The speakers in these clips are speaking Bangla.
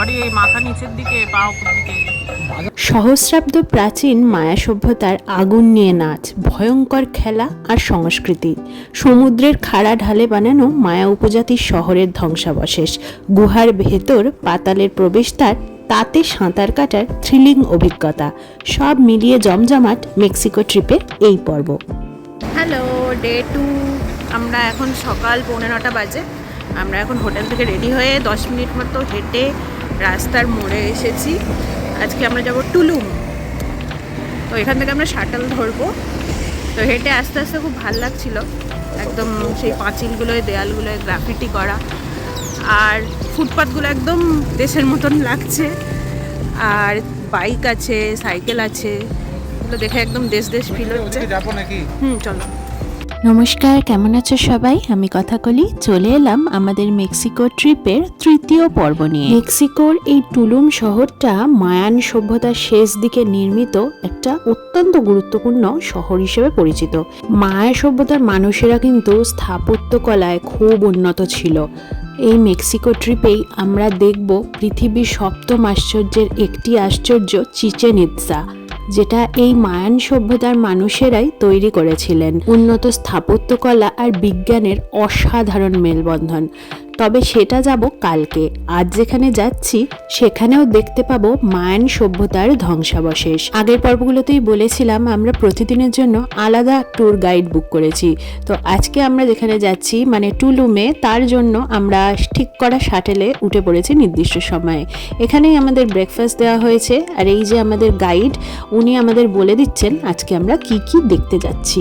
বাবারই এই মাথা নিচের দিকে পা দিকে। সহস্রাব্দ প্রাচীন মায়া সভ্যতার আগুন নিয়ে নাচ ভয়ঙ্কর খেলা আর সংস্কৃতি। সমুদ্রের খাড়া ঢালে বানানো মায়া উপজাতির শহরের ধ্বংসাবশেষ। গুহার ভেতর পাতালের প্রবেশদ্বার তাতে সাঁতার কাটার থ্রিলিং অভিজ্ঞতা। সব মিলিয়ে জমজমাট মেক্সিকো ট্রিপের এই পর্ব। হ্যালো ডে টু আমরা এখন সকাল পৌনে নটা বাজে। আমরা এখন হোটেল থেকে রেডি হয়ে দশ মিনিট মতো হেঁটে রাস্তার মোড়ে এসেছি। আজকে আমরা যাব টুলুম তো এখান থেকে আমরা শাটল ধরবো। তো হেঁটে আস্তে আস্তে খুব ভালো লাগছিল। একদম সেই পাঁচিলগুলোয় দেয়ালগুলোয় গ্রাফিটি করা। আর ফুটপাথগুলো একদম দেশের মতন লাগছে। আর বাইক আছে সাইকেল আছে। এগুলো দেখে একদম দেশ দেশ ফিল হচ্ছে। হুম চলো। নমস্কার, কেমন আছো সবাই? আমি কথা বলি চলে এলাম আমাদের মেক্সিকো ট্রিপের তৃতীয় পর্ব নিয়ে। মেক্সিকোর এই টুলুম শহরটা মায়ান সভ্যতার শেষ দিকে নির্মিত একটা অত্যন্ত গুরুত্বপূর্ণ শহর হিসেবে পরিচিত। মায়া সভ্যতার মানুষেরা কিন্তু স্থাপত্য কলায় খুব উন্নত ছিল। এই মেক্সিকো ট্রিপেই আমরা দেখব পৃথিবীর সপ্তম আশ্চর্যের একটি আশ্চর্য চিচেন ইৎসা যেটা এই মায়ান সভ্যতার মানুষেরাই তৈরি করেছিলেন। উন্নত স্থাপত্যকলা আর বিজ্ঞানের অসাধারণ মেলবন্ধন। তবে সেটা যাব কালকে। আজ যেখানে যাচ্ছি, সেখানেও দেখতে পাবো মায়ান সভ্যতার ধ্বংসাবশেষ। আগের পর্বগুলোতেই বলেছিলাম, আমরা প্রতিদিনের জন্য আলাদা ট্যুর গাইড বুক করেছি। তো আজকে আমরা যেখানে যাচ্ছি মানে টুলুমে তার জন্য আমরা ঠিক করা শাটেলে উঠে পড়েছি নির্দিষ্ট সময়ে। এখানেই আমাদের ব্রেকফাস্ট দেওয়া হয়েছে, আর এই যে আমাদের গাইড উনি আমাদের বলে দিচ্ছেন আজকে আমরা কি কি দেখতে যাচ্ছি।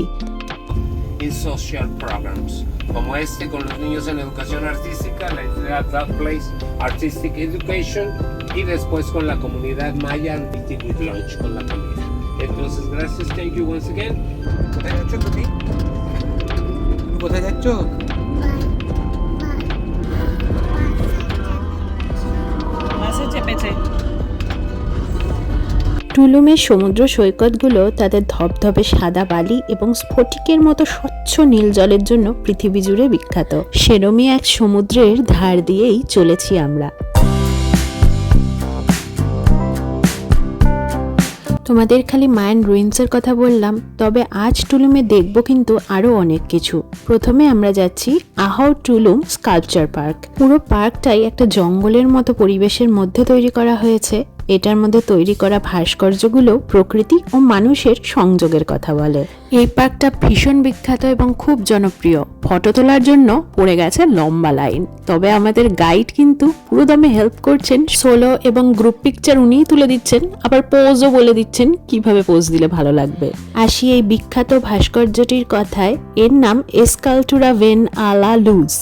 como este con los niños en educación artística, la entidad That Place Artistic Education y después con la comunidad Maya Antiquity with Lunch con la familia. Entonces, gracias, thank you once again. ¿Te has hecho copi? ¿Vos has hecho? Más টুলুমের সমুদ্র সৈকতগুলো তাদের ধবধবে সাদা বালি এবং স্ফটিকের মতো স্বচ্ছ নীল জলের জন্য পৃথিবী জুড়ে বিখ্যাত। সেরমই এক সমুদ্রের ধার দিয়েই চলেছি আমরা। তোমাদের খালি মায়ান রুইন্সের কথা বললাম, তবে আজ টুলুমে দেখব কিন্তু আরও অনেক কিছু। প্রথমে আমরা যাচ্ছি আহাও টুলুম স্কাল্পচার পার্ক। পুরো পার্কটাই একটা জঙ্গলের মতো পরিবেশের মধ্যে তৈরি করা হয়েছে। এটার মধ্যে তৈরি করা ভাস্কর্যগুলো প্রকৃতি ও মানুষের সংযোগের কথা বলে। এই পার্কটা ভীষণ বিখ্যাত এবং খুব জনপ্রিয়। ফটো তোলার জন্য পড়ে গেছে লম্বা লাইন। তবে আমাদের গাইড কিন্তু পুরো দমে হেল্প করছেন। সোলো এবং গ্রুপ পিকচার উনিই তুলে দিচ্ছেন। আবার পোজও বলে দিচ্ছেন কীভাবে পোজ দিলে ভালো লাগবে। আসি এই বিখ্যাত ভাস্কর্যটির কথায়। এর নাম এসকালটুরা ভেন আলা লুজ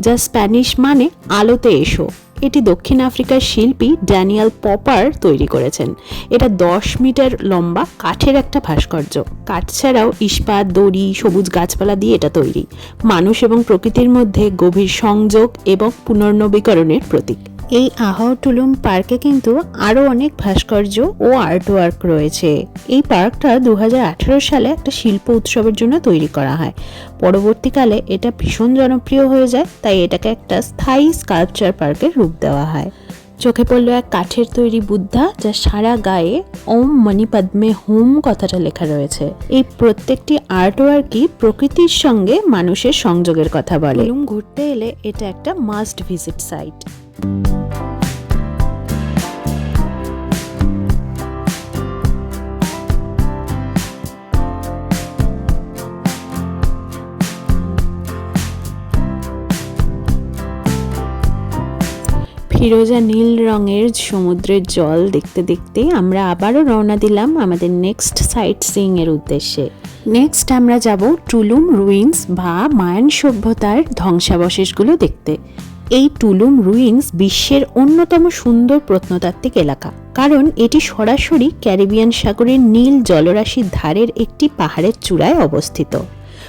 যা স্প্যানিশ মানে আলোতে এসো। এটি দক্ষিণ আফ্রিকার শিল্পী ড্যানিয়াল পপার তৈরি করেছেন। এটা দশ মিটার লম্বা কাঠের একটা ভাস্কর্য। কাঠ ছাড়াও ইস্পাত, দড়ি, সবুজ গাছপালা দিয়ে এটা তৈরি। মানুষ এবং প্রকৃতির মধ্যে গভীর সংযোগ এবং পুনর্নবীকরণের প্রতীক। এই আহাও টুলুম পার্কে কিন্তু আরও অনেক ভাস্কর্য ও আর্ট ওয়ার্ক রয়েছে। এই পার্কটা দু হাজার আঠারো সালে একটা শিল্প উৎসবের জন্য তৈরি করা হয়। পরবর্তীকালে এটা ভীষণ জনপ্রিয় হয়ে যায়, তাই এটাকে একটা স্থায়ী স্কাল্পচার পার্কের রূপ দেওয়া হয়। চোখে পড়ল এক কাঠের তৈরি বুদ্ধা, যা সারা গায়ে ওম মণিপদ্মে হোম কথাটা লেখা রয়েছে। এই প্রত্যেকটি আর্ট ওয়ার্কই প্রকৃতির সঙ্গে মানুষের সংযোগের কথা বলে। ঘুরতে এলে এটা একটা মাস্ট ভিজিট সাইট। ফিরোজা নীল রঙের সমুদ্রের জল দেখতে দেখতে আমরা আবারও রওনা দিলাম আমাদের নেক্সট সাইট সিইং এর উদ্দেশ্যে। নেক্সট আমরা যাব টুলুম, রুইন্স বা মায়ান সভ্যতার ধ্বংসাবশেষগুলো দেখতে। এই টুলুম রুইন্স বিশ্বের অন্যতম সুন্দর প্রত্নতাত্ত্বিক এলাকা। কারণ এটি সরাসরি ক্যারিবিয়ান সাগরের নীল জলরাশির ধারের একটি পাহাড়ের চূড়ায় অবস্থিত।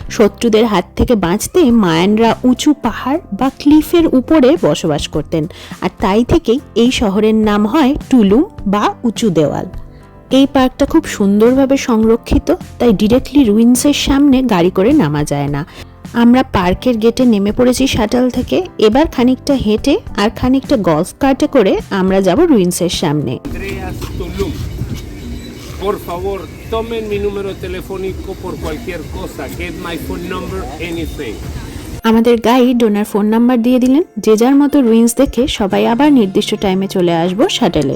শত্রুদের হাত থেকে বাঁচতে মায়ানরা উঁচু পাহাড় বা ক্লিফের উপরে বসবাস করতেন, আর তাই থেকেই এই শহরের নাম হয় টুলুম বা উঁচু দেওয়াল। এই পার্কটা খুব সুন্দরভাবে সংরক্ষিত, তাই ডিরেক্টলি রুইন্সের সামনে গাড়ি করে নামা যায় না। আমরা পার্কের গেটে নেমে পড়েছি শাটল থেকে এবার খানিকটা হেঁটে আর খানিকটা গলফ কার্টে করে আমরা যাব রুইন্সের সামনে. Por favor, tomen mi número telefónico por cualquier cosa. Get my phone number, anything. আমাদের গাইড ওনার ফোন নাম্বার দিয়ে দিলেন যে যার মতো রুইন্স দেখে সবাই আবার নির্দিষ্ট টাইমে চলে আসব শাটেলে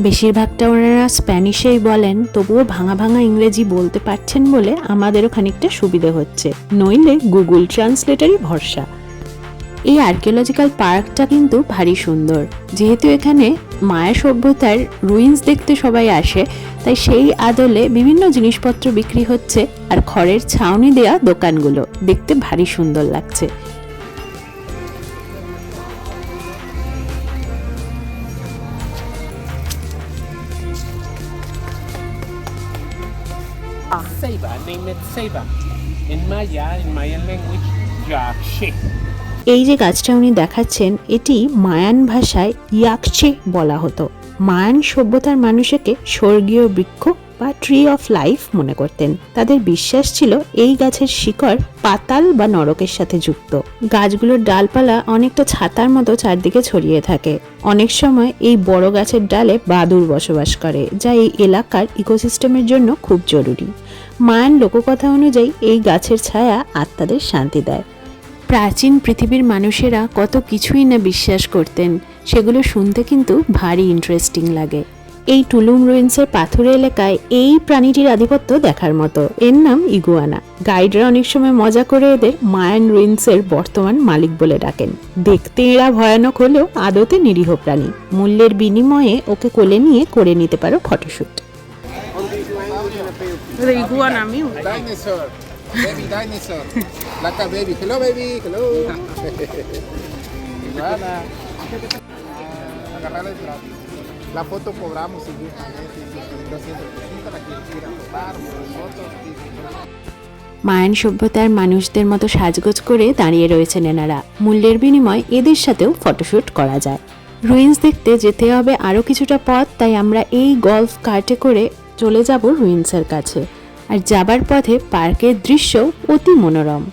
বেশিরভাগটা ওনারা স্প্যানিশেই বলেন, তবুও ভাঙা ভাঙা ইংরেজি বলতে পারছেন বলে আমাদেরও খানিকটা সুবিধে হচ্ছে। নইলে গুগল ট্রান্সলেটারই ভরসা। এই আর্কিওলজিক্যাল পার্কটা কিন্তু ভারী সুন্দর। যেহেতু এখানে মায়া সভ্যতার রুইন্স দেখতে সবাই আসে, তাই সেই আদলে বিভিন্ন জিনিসপত্র বিক্রি হচ্ছে আর খড়ের ছাউনি দেয়া দোকানগুলো। দেখতে ভারী সুন্দর লাগছে। Ceiba. In Maya, in Mayan language, Yakshe. এই যে গাছটা উনি দেখাচ্ছেন এটি মায়ান ভাষায় ইয়াকছে বলা হতো মায়ান সভ্যতার মানুষকে স্বর্গীয় বৃক্ষ বা ট্রি অফ লাইফ মনে করতেন। তাদের বিশ্বাস ছিল এই গাছের শিকড় পাতাল বা নরকের সাথে যুক্ত। গাছগুলোর ডালপালা অনেকটা ছাতার মতো চারদিকে ছড়িয়ে থাকে। অনেক সময় এই বড় গাছের ডালে বাদুর বসবাস করে, যা এই এলাকার ইকোসিস্টেমের জন্য খুব জরুরি। মায়ান লোককথা অনুযায়ী এই গাছের ছায়া আত্মাদের শান্তি দেয়। প্রাচীন পৃথিবীর মানুষেরা কত কিছুই না বিশ্বাস করতেন, সেগুলো শুনতে কিন্তু ভারী ইন্টারেস্টিং লাগে। এই টুলুম রুইন্সের পাথুরে এলাকায় এই প্রাণীটির আধিপত্য দেখার মতো এর নাম ইগুয়ানা গাইডরা অনেক সময় মজা করে এদের মায়ান রুইন্সের বর্তমান মালিক বলে ডাকেন দেখতে এরা ভয়ানক হলেও আদতে নিরীহ প্রাণী মূল্যের বিনিময়ে ওকে কোলে নিয়ে করে নিতে পারো ফটোশ্যুট ইগুয়ান আমি Baby dinosaur. Like a baby. Hello, baby. Hello. Iguana. Agarrarla el brazo. La foto cobramos si gustan. Si, si, si, 200 pesitos, la que quieran tomar, Mayan সভ্যতার মানুষদের মতো সাজগোজ করে দাঁড়িয়ে রয়েছেন এনারা। মূল্যের বিনিময় এদের সাথেও ফটোশ্যুট করা যায়। রুইন্স দেখতে যেতে হবে আরও কিছুটা পথ তাই আমরা এই গলফ কার্টে করে চলে যাব রুইন্সের কাছে। আর যাবার পথে পার্কের দৃশ্য অতি মনোরম।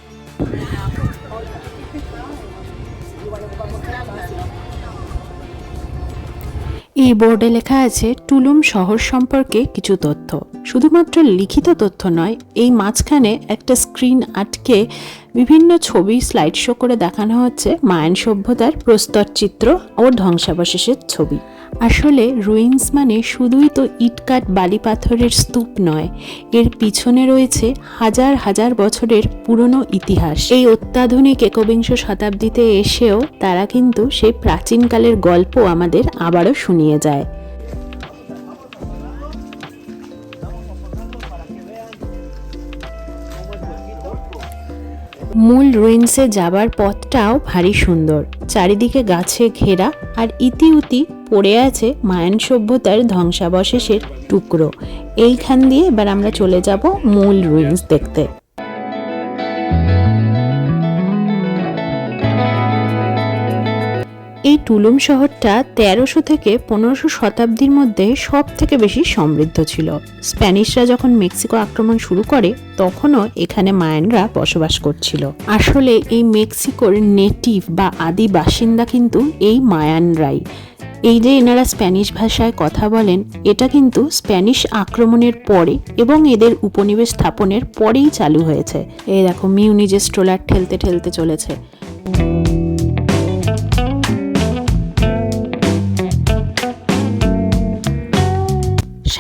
এই বোর্ডে লেখা আছে টুলুম শহর সম্পর্কে কিছু তথ্য। শুধুমাত্র লিখিত তথ্য নয়, এই মাঝখানে একটা স্ক্রিন আটকে বিভিন্ন ছবি স্লাইড শো করে দেখানো হচ্ছে মায়ান সভ্যতার প্রস্তর চিত্র ও ধ্বংসাবশেষের ছবি। আসলে রুইন্স মানে শুধুই তো ইটকাট বালি পাথরের স্তূপ নয়, এর পিছনে রয়েছে হাজার হাজার বছরের পুরনো ইতিহাস। এই অত্যাধুনিক একবিংশ শতাব্দীতে এসেও তারা কিন্তু সেই প্রাচীনকালের গল্প আমাদের আবারও শুনিয়ে যায়। মূল রুইন্সে যাবার পথটাও ভারী সুন্দর। চারিদিকে গাছে ঘেরা আর ইতিউতি পড়ে আছে মায়ান সভ্যতার ধ্বংসাবশেষের টুকরো। এইখান দিয়ে এবার আমরা চলে যাব মূল রুইন্স দেখতে। টুলুম শহরটা তেরোশো থেকে পনেরোশো শতাব্দীর মধ্যে সব থেকে বেশি সমৃদ্ধ ছিল। স্প্যানিশরা যখন মেক্সিকো আক্রমণ শুরু করে, তখনও এখানে মায়ানরা বসবাস করছিল। আসলে এই মেক্সিকোর নেটিভ বা আদি বাসিন্দা কিন্তু এই মায়ানরাই। এই যে এনারা স্প্যানিশ ভাষায় কথা বলেন, এটা কিন্তু স্প্যানিশ আক্রমণের পরে এবং এদের উপনিবেশ স্থাপনের পরেই চালু হয়েছে। এই দেখো মিউ নিজে স্ট্রোলার ঠেলতে ঠেলতে চলেছে।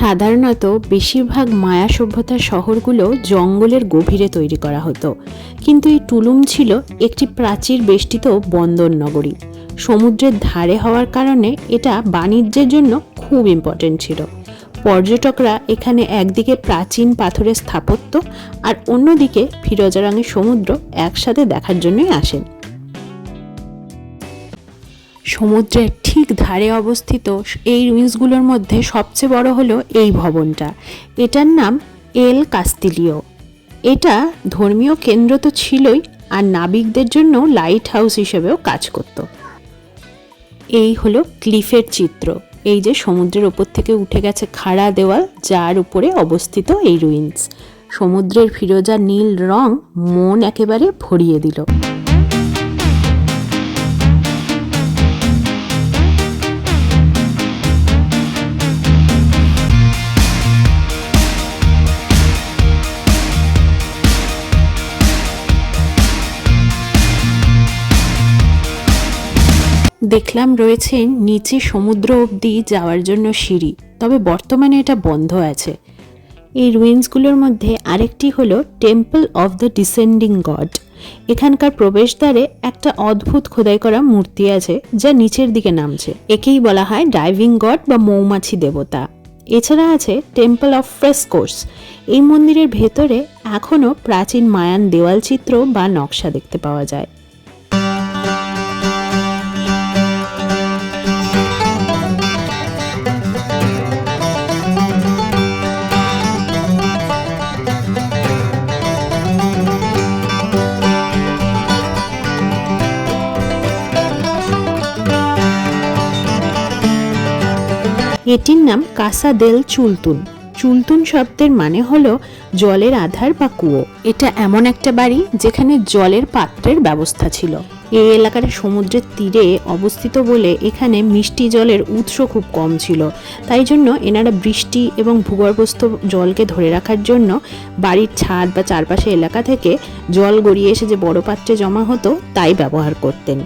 সাধারণত বেশিরভাগ মায়া সভ্যতার শহরগুলো জঙ্গলের গভীরে তৈরি করা হতো। কিন্তু এই টুলুম ছিল একটি প্রাচীর বেষ্টিত বন্দর নগরী। সমুদ্রের ধারে হওয়ার কারণে এটা বাণিজ্যের জন্য খুব ইম্পর্টেন্ট ছিল। পর্যটকরা এখানে একদিকে প্রাচীন পাথরের স্থাপত্য আর অন্যদিকে ফিরোজা রঙের সমুদ্র একসাথে দেখার জন্যই আসেন। সমুদ্রের ঠিক ধারে অবস্থিত এই রুইন্সগুলোর মধ্যে সবচেয়ে বড় হলো এই ভবনটা। এটার নাম এল কাস্তিলিও। এটা ধর্মীয় কেন্দ্র তো ছিলই আর নাবিকদের জন্য লাইট হাউস হিসেবেও কাজ করত। এই হলো ক্লিফের চিত্র। এই যে সমুদ্রের ওপর থেকে উঠে গেছে খাড়া দেওয়াল, যার উপরে অবস্থিত এই রুইন্স। সমুদ্রের ফিরোজা নীল রং মন একেবারে ভরিয়ে দিল। দেখলাম রয়েছে নিচে সমুদ্র অবধি যাওয়ার জন্য সিঁড়ি, তবে বর্তমানে এটা বন্ধ আছে। এই রুইন্সগুলোর মধ্যে আরেকটি হলো temple of the descending god এখানকার প্রবেশদ্বারে একটা অদ্ভুত খোদাই করা মূর্তি আছে, যা নিচের দিকে নামছে। একেই বলা হয় ডাইভিং গড বা মৌমাছি দেবতা। এছাড়া আছে টেম্পল অফ ফ্রেসকোর্স এই মন্দিরের ভেতরে এখনও প্রাচীন মায়ান দেওয়াল চিত্র বা নকশা দেখতে পাওয়া যায়। এটির নাম কাসা দেল চুলতুন। চুলতুন শব্দের মানে হলো জলের আধার বা কুয়ো। এটা এমন একটা বাড়ি যেখানে জলের পাত্রের ব্যবস্থা ছিল। এই এলাকাটা সমুদ্রের তীরে অবস্থিত বলে এখানে মিষ্টি জলের উৎস খুব কম ছিল। তাই জন্য এনারা বৃষ্টি এবং ভূগর্ভস্থ জলকে ধরে রাখার জন্য বাড়ির ছাদ বা চারপাশে এলাকা থেকে জল গড়িয়ে এসে যে বড় পাত্রে জমা হতো, তাই ব্যবহার করতেন।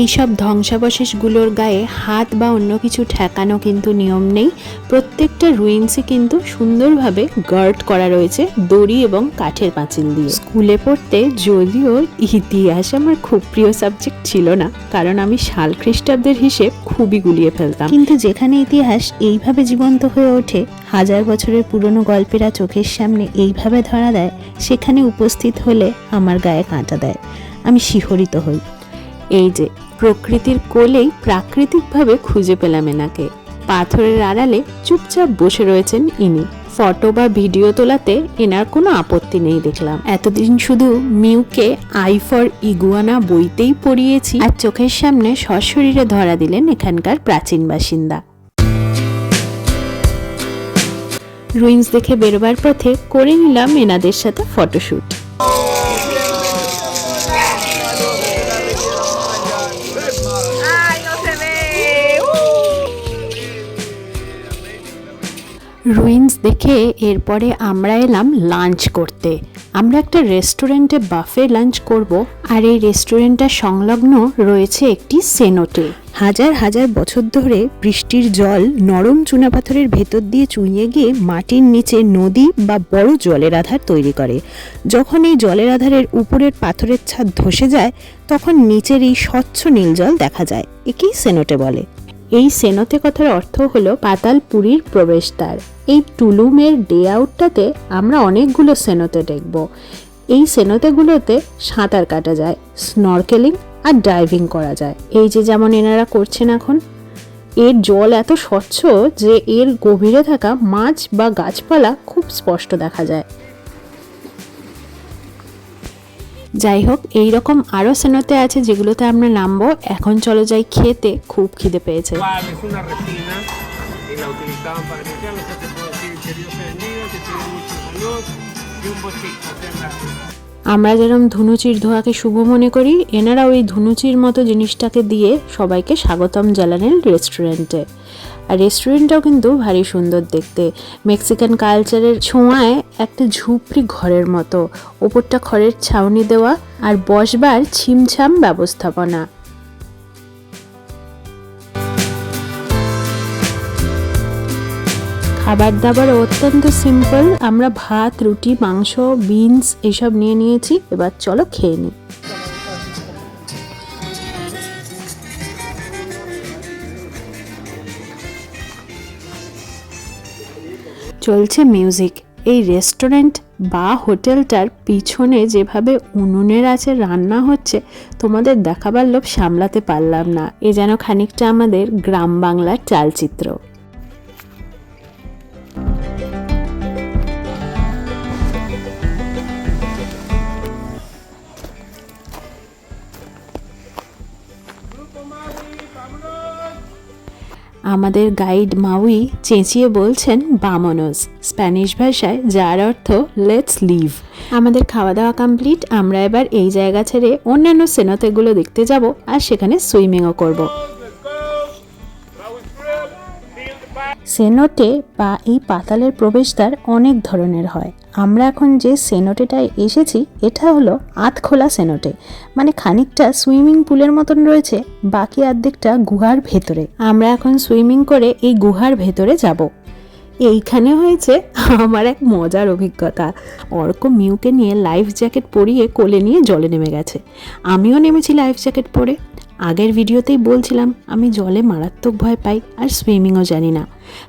এইসব ধ্বংসাবশেষগুলোর গায়ে হাত বা অন্য কিছু ঠেকানো কিন্তু নিয়ম নেই। প্রত্যেকটা রুইন্সে কিন্তু সুন্দরভাবে গার্ড করা রয়েছে দড়ি এবং কাঠের পাঁচিল দিয়ে। স্কুলে পড়তে যদিও ইতিহাস আমার খুব প্রিয় সাবজেক্ট ছিল না কারণ আমি সাল খ্রিস্টাব্দের হিসেব খুবই গুলিয়ে ফেলতাম। কিন্তু যেখানে ইতিহাস এইভাবে জীবন্ত হয়ে ওঠে হাজার বছরের পুরনো গল্পেরা চোখের সামনে এইভাবে ধরা দেয় সেখানে উপস্থিত হলে আমার গায়ে কাঁটা দেয়। আমি শিহরিত হই। এই যে প্রকৃতির কোলেই প্রাকৃতিকভাবে খুঁজে পেলাম এনাকে। পাথরের আড়ালে চুপচাপ বসে রয়েছেন ইনি। ফটো বা ভিডিও তোলাতে এনার কোনো আপত্তি নেই দেখলাম। এতদিন শুধু মিউকে আই ফর ইগুয়ানা বইতেই পড়িয়েছি, আর চোখের সামনে সশরীরে ধরা দিলেন এখানকার প্রাচীন বাসিন্দা। রুইন্স দেখে বেরোবার পথে করে নিলাম এনাদের সাথে ফটোশ্যুট রুইন্স দেখে এরপরে আমরা এলাম লাঞ্চ করতে। আমরা একটা রেস্টুরেন্টে বাফে লাঞ্চ করব আর এই রেস্টুরেন্টটা সংলগ্ন রয়েছে একটি সেনোটে হাজার হাজার বছর ধরে বৃষ্টির জল নরম চুনাপাথরের ভেতর দিয়ে চুইয়ে গিয়ে মাটির নিচে নদী বা বড় জলের আধার তৈরি করে। যখন এই জলের আধারের উপরের পাথরের ছাদ ধসে যায়, তখন নিচের এই স্বচ্ছ নীল জল দেখা যায়, একেই সেনোটে বলে। এই সেনোতে কথার অর্থ হলো পাতালপুরীর প্রবেশদ্বার। এই টুলুমের ডে আউটটাতে আমরা অনেকগুলো সেনোতে দেখব। এই সেনোতেগুলোতে সাঁতার কাটা যায় স্নরকেলিং আর ডাইভিং করা যায়। এই যে যেমন এনারা করছেন এখন, এর জল এত স্বচ্ছ যে এর গভীরে থাকা মাছ বা গাছপালা খুব স্পষ্ট দেখা যায়। যাই হোক এইরকম আরও সেনতে আছে যেগুলোতে আমরা নামবো। এখন চলো যাই খেতে খুব খিদে পেয়েছে। আমরা যেরকম ধুনুচির ধোয়াকে শুভ মনে করি এনারা ওই ধুনুচির মতো জিনিসটাকে দিয়ে সবাইকে স্বাগতম জ্বালালেন রেস্টুরেন্টে। আর রেস্টুরেন্টটাও কিন্তু ভারী সুন্দর দেখতে। মেক্সিকান কালচারের ছোঁয়ায় একটা ঝুপড়ি ঘরের মতো। ওপরটা খড়ের ছাউনি দেওয়া আর বসবার ছিমছাম ব্যবস্থাপনা। খাবার দাবার অত্যন্ত সিম্পল আমরা ভাত, রুটি, মাংস বিনস এসব নিয়ে নিয়েছি। এবার চলো খেয়ে নিই চলছে মিউজিক। এই রেস্টুরেন্ট বা হোটেলটার পিছনে যেভাবে উনুনের আছে রান্না হচ্ছে, তোমাদের দেখাবার লোভ সামলাতে পারলাম না। এ যেন খানিকটা আমাদের গ্রাম বাংলার চালচিত্র। আমাদের গাইড মাউই চেঁচিয়ে বলছেন বামনস স্প্যানিশ ভাষায় যার অর্থ লেটস লিভ আমাদের খাওয়া দাওয়া কমপ্লিট আমরা এবার এই জায়গা ছেড়ে অন্যান্য সেনতেগুলো দেখতে যাব আর সেখানে সুইমিংও করব। সেনোটে বা এই পাতালের প্রবেশদ্বার অনেক ধরনের হয়। আমরা এখন যে সেনোটেটায় এসেছি, এটা হলো আতখোলা সেনোটে। মানে খানিকটা সুইমিং পুলের মতন রয়েছে, বাকি অর্ধেকটা গুহার ভেতরে। আমরা এখন সুইমিং করে এই গুহার ভেতরে যাব। এইখানে হয়েছে আমার এক মজার অভিজ্ঞতা। অর্ক মিউকে নিয়ে লাইফ জ্যাকেট পরিয়ে কোলে নিয়ে জলে নেমে গেছে। আমিও নেমেছি লাইফ জ্যাকেট পরে। আগের ভিডিওতেই বলছিলাম, আমি জলে মারাত্মক ভয় পাই আর সুইমিংও জানি না।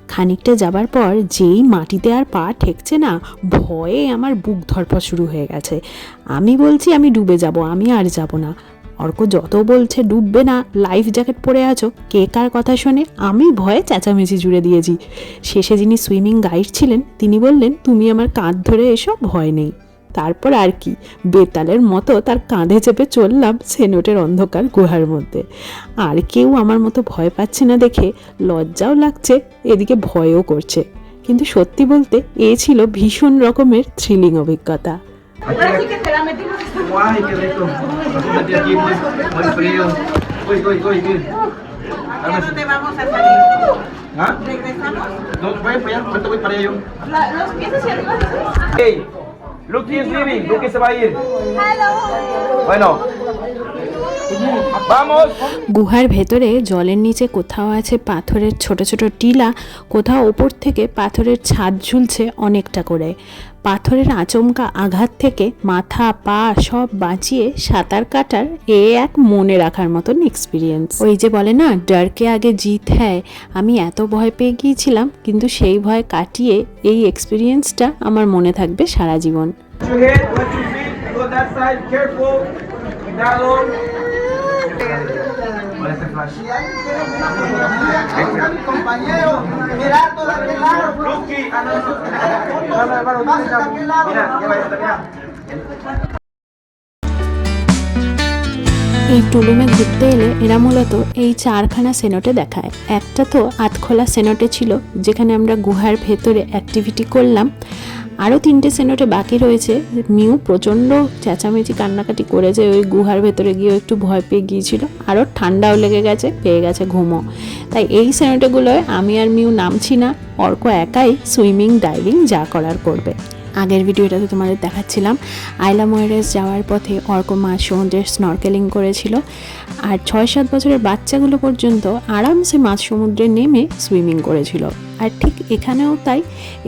খানিকটা যাবার পর যেই মাটিতে আর পা ঠেকছে না, ভয়ে আমার বুক ধরপড় শুরু হয়ে গেছে। আমি বলছি, আমি ডুবে যাব, আমি আর যাব না। অর্ক যত বলছে, ডুববে না লাইফ জ্যাকেট পরে আছো, কে কার কথা শোনে, আমি ভয়ে চেঁচামেচি জুড়ে দিয়েছি। শেষে যিনি সুইমিং গাইড ছিলেন, তিনি বললেন, তুমি আমার কাঁধ ধরে এসো, ভয় নেই। তারপর আর কি বেতালের মতো তার কাঁধে চেপে চললাম সেনোটের অন্ধকার গুহার মধ্যে আর কেউ আমার মতো ভয় পাচ্ছে না দেখে লজ্জাও লাগছে এদিকে ভয়ও করছে কিন্তু সত্যি বলতে এ ছিল ভীষণ রকমের থ্রিলিং অভিজ্ঞতা ¿Ah? ¿Regresamos? No, voy para allá, yo. ¿Los pies hacia arriba? ¿sí? Hey. Hey, he is leaving, Look, va a ir. Bueno. গুহার ভেতরে জলের নিচে কোথাও আছে পাথরের ছোট ছোট টিলা কোথাও ওপর থেকে পাথরের ছাদ ঝুলছে অনেকটা করে পাথরের আচমকা আঘাত থেকে মাথা, পা সব বাঁচিয়ে সাঁতার কাটার এ এক মনে রাখার মতন এক্সপিরিয়েন্স ওই যে বলে না, ডারকে আগে জিত হ্যায় আমি এত ভয় পেয়ে গিয়েছিলাম, কিন্তু সেই ভয় কাটিয়ে এই এক্সপিরিয়েন্সটা আমার মনে থাকবে সারা জীবন। ¿Cuál es el flash? mi compañero, mira todo aquel lado. Lucky. Ah, hermano, Mira, lleva esta, mira. এই টুলুমে ঘুরতে এলে এরা মূলত এই চারখানা সেনোটে দেখায় একটা তো আতখোলা সেনোটে ছিল যেখানে আমরা গুহার ভেতরে অ্যাক্টিভিটি করলাম আরও তিনটে সেনোটে বাকি রয়েছে। মিউ প্রচণ্ড চেঁচামেচি কান্নাকাটি করেছে, ওই গুহার ভেতরে গিয়ে একটু ভয় পেয়ে গিয়েছিল। আরও ঠান্ডাও লেগে গেছে, পেয়ে গেছে ঘুমো তাই এই সেনোটেগুলোয় আমি আর মিউ নামছি না, অর্ক একাই সুইমিং, ডাইভিং যা করার করবে। আগের ভিডিওটাতে তোমাদের দেখাচ্ছিলাম। আইলা ময়রেস যাওয়ার পথে অর্ক মাছ সমুদ্রের স্নরকেলিং করেছিল। আর ছয় সাত বছরের বাচ্চাগুলো পর্যন্ত আরামসে মাছ সমুদ্রে নেমে সুইমিং করেছিল। আর ঠিক এখানেও তাই,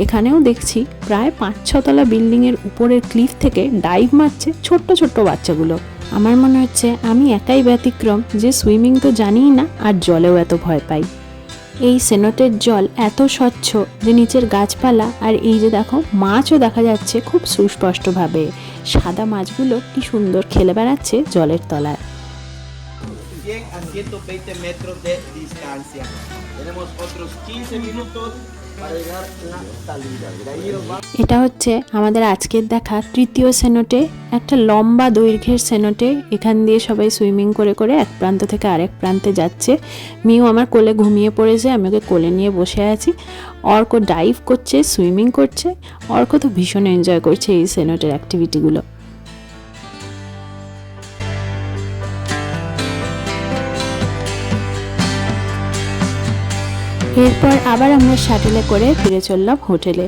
এখানেও দেখছি প্রায় পাঁচ ছতলা বিল্ডিংয়ের উপরের ক্লিফ থেকে ডাইভ মারছে ছোট্ট ছোট্ট বাচ্চাগুলো। আমার মনে হচ্ছে আমি একাই ব্যতিক্রম, যে সুইমিং তো জানিই না আর জলেও এত ভয় পাই। এই সেনটের জল এত স্বচ্ছ যে নিচের গাছপালা আর এই যে দেখো, মাছও দেখা যাচ্ছে খুব সুস্পষ্টভাবে। সাদা মাছগুলো কি সুন্দর খেলে বেড়াচ্ছে জলের তলায়। A 120 metros de distancia. Tenemos otros 15 minutos. এটা হচ্ছে আমাদের আজকের দেখা তৃতীয় সেনোটে একটা লম্বা দৈর্ঘ্যের সেনোটে এখান দিয়ে সবাই সুইমিং করে করে এক প্রান্ত থেকে আরেক প্রান্তে যাচ্ছে। মিউ আমার কোলে ঘুমিয়ে পড়েছে, আমি ওকে কোলে নিয়ে বসে আছি। অর্ক ডাইভ করছে সুইমিং করছে। অর্ক তো ভীষণ এনজয় করছে এই সেনোটের অ্যাক্টিভিটিগুলো এরপর আবার আমরা শাটেলে করে ফিরে চললাম হোটেলে।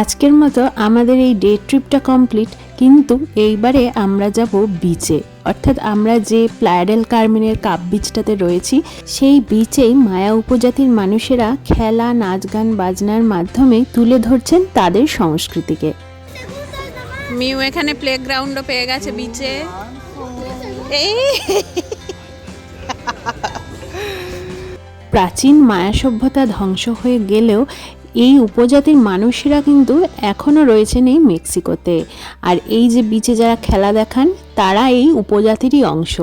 আজকের মতো আমাদের এই ডে ট্রিপটা কমপ্লিট, কিন্তু এইবারে আমরা যাব বিচে অর্থাৎ আমরা যে প্লায়াডেল কার্মিনের কাপ বিচটাতে রয়েছি, সেই বিচেই মায়া উপজাতির মানুষেরা খেলা নাচ গান বাজনার মাধ্যমে তুলে ধরছেন তাদের সংস্কৃতিকে। মিউ, এখানে প্লেগ্রাউন্ডও পেয়ে গেছে বিচে এই প্রাচীন মায়া সভ্যতা ধ্বংস হয়ে গেলেও এই উপজাতির মানুষেরা কিন্তু এখনও রয়েছেন এই মেক্সিকোতে। আর এই যে বিচে যারা খেলা দেখান, তারা এই উপজাতিরই অংশ।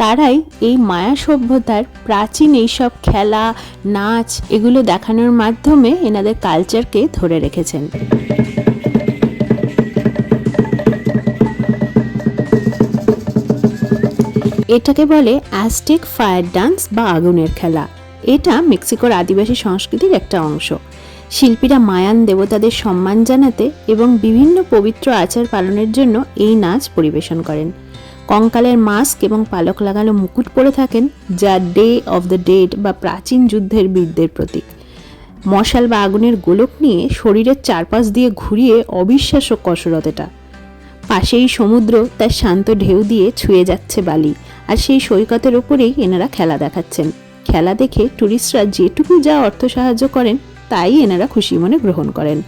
তারাই এই মায়া সভ্যতার প্রাচীন এইসব খেলা, নাচ এগুলো দেখানোর মাধ্যমে এনাদের কালচারকে ধরে রেখেছেন। এটাকে বলে অ্যাস্টেক ফায়ার ডান্স বা আগুনের খেলা। এটা মেক্সিকোর আদিবাসী সংস্কৃতির একটা অংশ। শিল্পীরা মায়ান দেবতাদের সম্মান জানাতে এবং বিভিন্ন পবিত্র আচার পালনের জন্য এই নাচ পরিবেশন করেন। কঙ্কালের মাস্ক এবং পালক লাগানো মুকুট পরে থাকেন, যা ডে অফ দ্য ডেড বা প্রাচীন যুদ্ধের বীরদের প্রতীক। মশাল বা আগুনের গোলক নিয়ে শরীরের চারপাশ দিয়ে ঘুরিয়ে অবিশ্বাস্য কসরত এটা। পাশেই সমুদ্র তার শান্ত ঢেউ দিয়ে ছুঁয়ে যাচ্ছে বালি, আর সেই সৈকতের ওপরেই এনারা খেলা দেখাচ্ছেন। খেলা দেখে ট্যুরিস্টরা যেটুকু যা অর্থ সাহায্য করেন তাই এনারা খুশি মনে গ্রহণ করেন।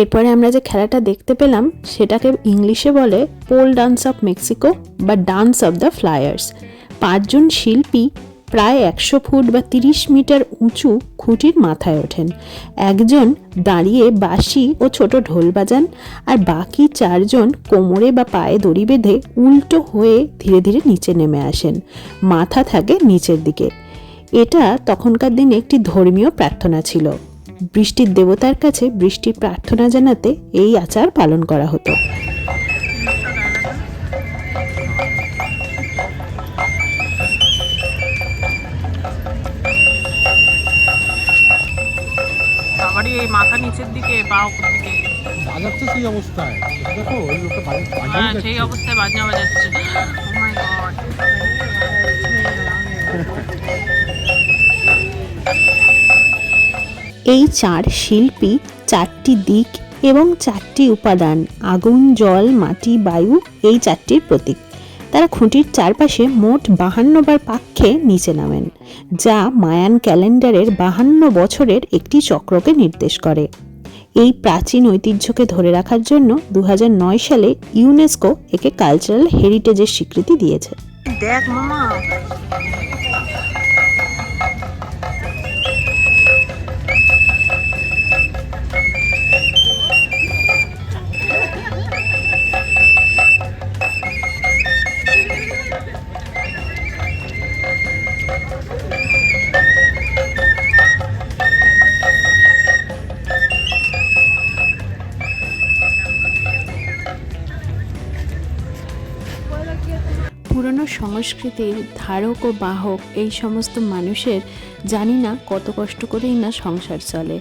এরপরে আমরা যে খেলাটা দেখতে পেলাম, সেটাকে ইংলিশে বলে পোল ডান্স অফ মেক্সিকো বা ডান্স অফ দ্য ফ্লায়ার্স পাঁচজন শিল্পী প্রায় একশো ফুট বা তিরিশ মিটার উঁচু খুঁটির মাথায় ওঠেন। একজন দাঁড়িয়ে বাঁশি ও ছোট ঢোল বাজান, আর বাকি চারজন কোমরে বা পায়ে দড়ি বেঁধে উল্টো হয়ে ধীরে ধীরে নিচে নেমে আসেন। মাথা থাকে নিচের দিকে। এটা তখনকার দিনে একটি ধর্মীয় প্রার্থনা ছিল। বৃষ্টির দেবতার কাছে বৃষ্টির প্রার্থনা জানাতে এই আচার পালন করা হতো। এই মাথা নিচের দিকে পা উপর দিকে। বাজাচ্ছে সেই অবস্থায়। দেখো ওই লোকটা হ্যাঁ সেই অবস্থায় বাজনা বাজাচ্ছে। ও মাই গড এই চার শিল্পী চারটি দিক এবং চারটি উপাদান, আগুন, জল, মাটি, বায়ু, এই চারটির প্রতীক। তারা খুঁটির চারপাশে মোট বাহান্ন বার পাক্ষে নিচে নামেন, যা মায়ান ক্যালেন্ডারের বাহান্ন বছরের একটি চক্রকে নির্দেশ করে। এই প্রাচীন ঐতিহ্যকে ধরে রাখার জন্য দু হাজার নয় সালে ইউনেস্কো একে কালচারাল হেরিটেজের স্বীকৃতি দিয়েছে। দেখ মামা। সংস্কৃতির ধারক ও বাহক এই সমস্ত মানুষের জানি না কত কষ্ট করেই না সংসার চলে।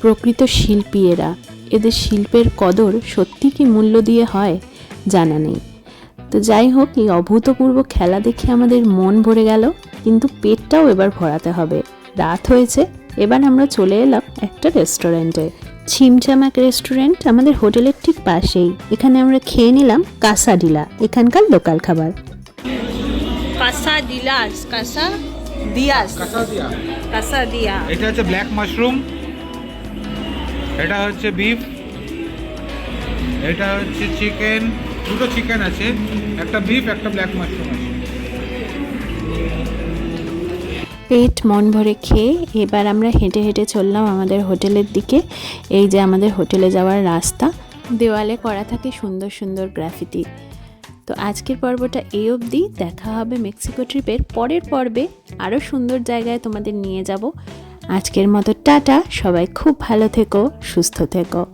প্রকৃত শিল্পী এরা। এদের শিল্পের কদর সত্যি কি মূল্য দিয়ে হয় জানা নেই। তো যাই হোক, এই অভূতপূর্ব খেলা দেখে আমাদের মন ভরে গেল, কিন্তু পেটটাও এবার ভরাতে হবে। রাত হয়েছে, এবার আমরা চলে এলাম একটা রেস্টুরেন্টে। ছিমছামাক রেস্টুরেন্ট আমাদের হোটেলের ঠিক পাশেই। এখানে আমরা খেয়ে নিলাম কাসাডিলা, এখানকার লোকাল খাবার। কাসা দিলাস কাসা দিয়াস। কাঁচা দিয়া। কাসা দিয়া। এটা হচ্ছে ব্ল্যাক মাশরুম এটা হচ্ছে বিফ এটা হচ্ছে চিকেন দুটো চিকেন আছে একটা বিফ একটা ব্ল্যাক মাশরুম আছে। পেট মন ভরে খেয়ে এবার আমরা হেঁটে হেঁটে চললাম আমাদের হোটেলের দিকে। এই যে আমাদের হোটেলে যাওয়ার রাস্তা দেওয়ালে করা থাকে সুন্দর সুন্দর গ্রাফিতি। তো আজকের পর্বটা এই অবধি। দেখা হবে মেক্সিকো ট্রিপের পরের পর্বে। আরও সুন্দর জায়গায় তোমাদের নিয়ে যাব। আজকের মতো টাটা। সবাই খুব ভালো থেকো, সুস্থ থেকো।